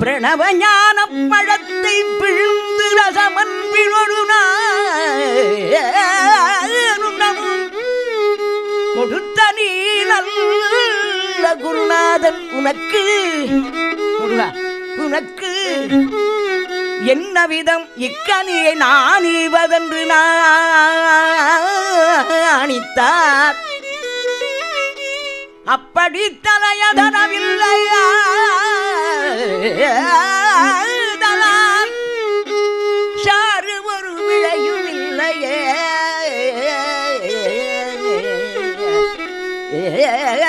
பிரணவ ஞான பழத்தை பிழிந்து ரசமன் கொடுத்த நீ குருநாதன் உனக்கு. உனக்கு. என்ன விதம் இக்கனியை நாணிவதென்று நாணித்தார். அப்படி தலையதனவில்லையா? தலால் சாறு ஒரு விளையும் இல்லையே. ஏ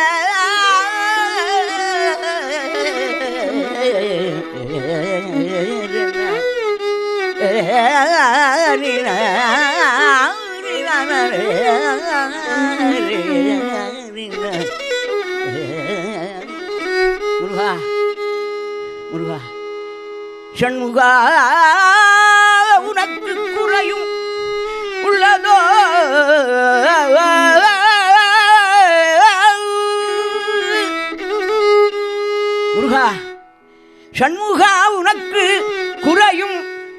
முருகா சண்முகா உனக்கு குறையும் உள்ளதோ? முருகா சண்முகா உனக்கு குறையும்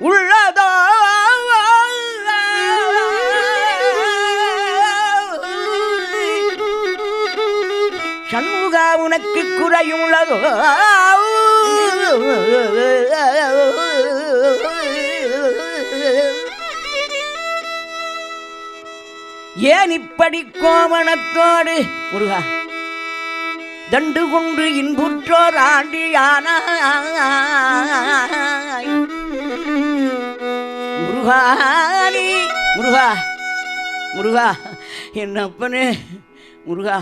உள்ளதோ? சண்முகா உனக்கு குறையும் உள்ளதோ? ஏன் இப்படி கோமணத்தோடு? முருகா தண்டு கொண்டு இன்புற்றோர் ஆண்டியான முருகானி முருகா முருகா என் அப்பனே முருகா.